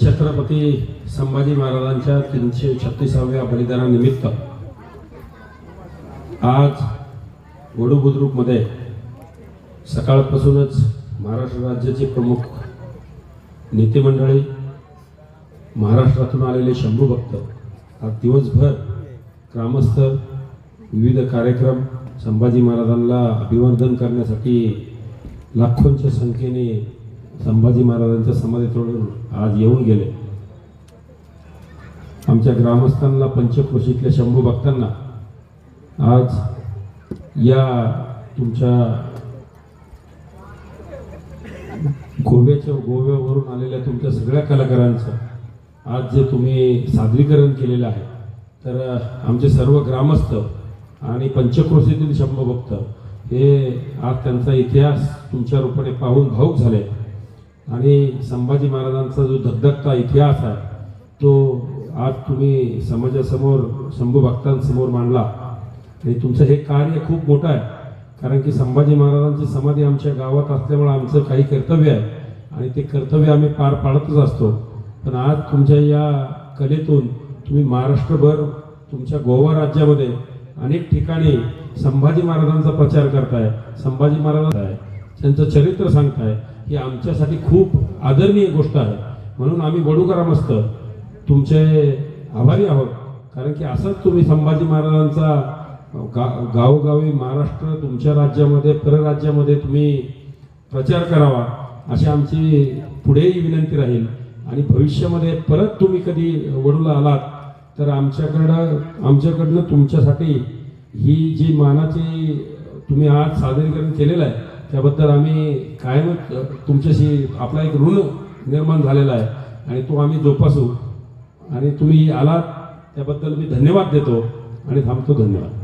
छत्रपती संभाजी महाराजांच्या तीनशे छत्तीसाव्या बलिदानानिमित्त आज वडू बुद्रुकमध्ये सकाळपासूनच महाराष्ट्र राज्याचे प्रमुख नेते मंडळी महाराष्ट्रातून आलेले शंभू भक्त आज दिवसभर ग्रामस्थ विविध कार्यक्रम संभाजी महाराजांना अभिवर्धन करण्यासाठी लाखोंच्या संख्येने संभाजी महाराजांच्या समाधीतोडून आज येऊन गेले. आमच्या ग्रामस्थांना पंचक्रोशीतल्या शंभू भक्तांना आज या तुमच्या गोव्याच्या गोव्यावरून आलेल्या तुमच्या सगळ्या कलाकारांचं आज जे तुम्ही सादरीकरण केलेलं आहे तर आमचे सर्व ग्रामस्थ आणि पंचक्रोशीतील शंभू भक्त हे आज त्यांचा इतिहास तुमच्या रूपाने पाहून भाऊक झाले. आणि संभाजी महाराजांचा जो धगधगता इतिहास आहे तो आज तुम्ही समाजासमोर शंभू भक्तांसमोर मांडला. आणि तुमचं हे कार्य खूप मोठं आहे. कारण की संभाजी महाराजांची समाधी आमच्या गावात असल्यामुळे आमचं काही कर्तव्य आहे. आणि ते कर्तव्य आम्ही पार पाडतच असतो. पण आज तुमच्या या कलेतून तुम्ही महाराष्ट्रभर तुमच्या गोवा राज्यामध्ये अनेक ठिकाणी संभाजी महाराजांचा प्रचार करताय संभाजी महाराज आहे त्यांचं चरित्र सांगताय. ही आमच्यासाठी खूप आदरणीय गोष्ट आहे. म्हणून आम्ही वडूकरामस्त तुमचे आभारी आहोत. कारण की असंच तुम्ही संभाजी महाराजांचा गा गावोगावी महाराष्ट्र तुमच्या राज्यामध्ये परराज्यामध्ये तुम्ही प्रचार करावा अशी आमची पुढेही विनंती राहील. आणि भविष्यामध्ये परत तुम्ही कधी वडूला आलात तर आमच्याकडं आमच्याकडनं तुमच्यासाठी ही जी मानाची तुम्ही आज सादरीकरण केलेलं आहे त्याबद्दल आम्ही कायमच तुमच्याशी आपला एक ऋण निर्माण झालेला आहे आणि तो आम्ही जोपासू. आणि तुम्ही आलात त्याबद्दल मी धन्यवाद देतो आणि थांबतो. धन्यवाद.